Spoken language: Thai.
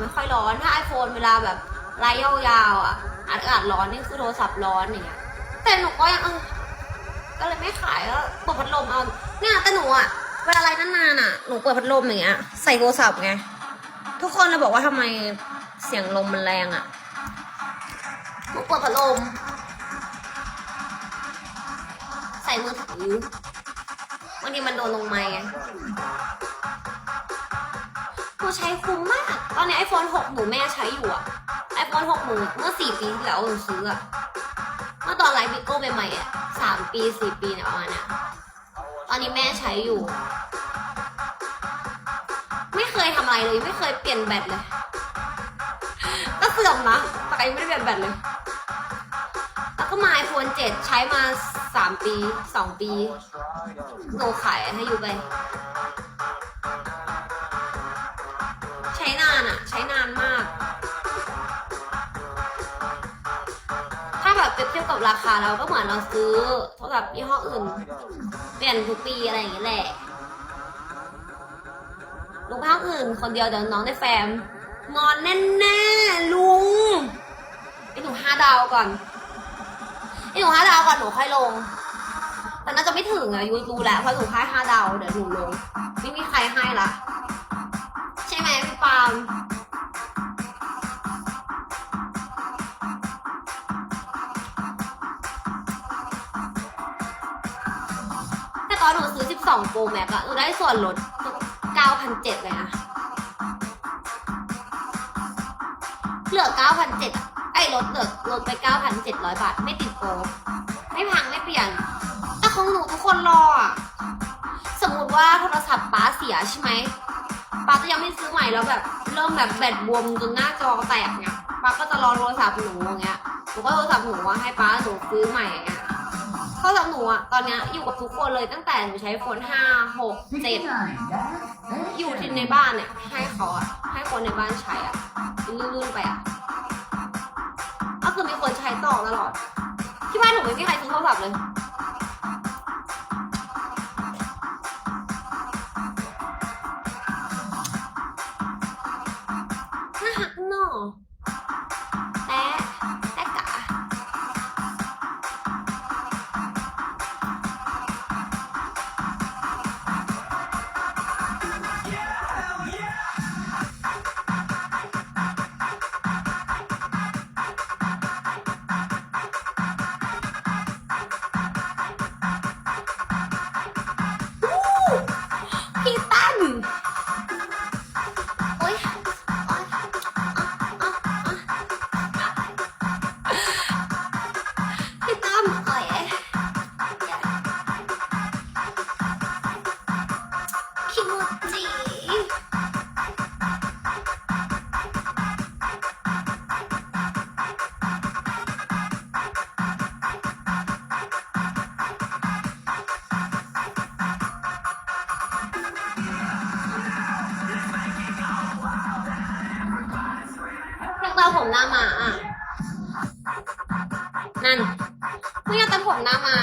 ไม่ค่อยร้อน ถ้า iPhone เวลาแบบไล่ยาวๆอะอากาศร้อนนี่คือโทรศัพท์ร้อนอย่างเงี้ย แต่หนูก็ยังเออก็เลยไม่ขายก็เปิดพัดลมเอา เนี่ยแต่หนูอะเวลาอะไรนานๆอะหนูเปิดพัดลมอย่างเงี้ยใส่โทรศัพท์ไงทุกคนเลยบอกว่าทำไมเสียงลมมันแรงอะหนูเปิดพัดลม ใส่มือถือบางทีมันโดนลงไม้ไง หนูใช้คุ้มมาก ตอนนี้ iPhone 6 หนูแม่ใช้อยู่อะ iPhone 6 หนูเมื่อ 4 ปีที่แล้วหนูซื้ออะเมื่อตอนไลฟ์บิโก้ใหม่ๆอะ3ปี4ปีเนี่ยประมาณเนี้ยตอนนี้แม่ใช้อยู่ ไม่เคยทำอะไรเลย ไม่เคยเปลี่ยนแบตเลย ก็เสื่อมนะแต่ก็ยังไม่ได้เปลี่ยนแบตเลย แล้วก็มา iPhone 7 ใช้มา3ปี2ปีหนูขายให้อยู่ไป กับราคาเราก็เหมือนเราซื้อโทรศัพท์ยี่ห้ออื่น เปลี่ยนทุกปีอะไรอย่างเงี้ยแหละลุงภาคอื่น คนเดียวเดี๋ยวน้องได้แฟมงอนแน่ๆลุงไอหนูห้าดาวก่อนไอหนูห้าดาวก่อนหนูค่อยลง แต่น่าจะไม่ถึงอะยูรู้แล้วเพราะหนูให้ห้าดาวเดี๋ยวหนูลง ไม่มีใครให้ละ หนูซื้อ 12 Pro Max อะหนูได้ส่วนลด 9,700 เลยนะ เหลือ 9,700อะไอ้ลดเหลือลดไป 9,700 บาท ไม่ติดโปรไม่พังไม่เปลี่ยนแต่ของหนูทุกคนรออะสมมติว่าโทรศัพท์ป้าเสียใช่ไหมป้าจะยังไม่ซื้อใหม่แล้วแบบเริ่มแบบแบตบวมจนหน้าจอแตกเนี่ยป้าก็จะรอโทรศัพท์หนูอย่างเงี้ยหนูก็โทรศัพท์หนูว่าให้ป้าหนูซื้อใหม่อย่างเงี้ย โทรศัพท์หนูอะตอนเนี้ยอยู่กับทุกคนเลยตั้งแต่หนูใช้โฟนห้าหกเจ็ดอยู่ที่ในบ้านเนี่ยให้เขาอะให้คนในบ้านใช้อะรุ่นๆไปอะก็คือมีคนใช้ต่อตลอด ที่บ้านหนูไม่มีใครซื้อโทรศัพท์เลยน่าหักเนอะ ตัดผมหน้ามาอะ นั่นไม่อยากตัดผมหน้ามา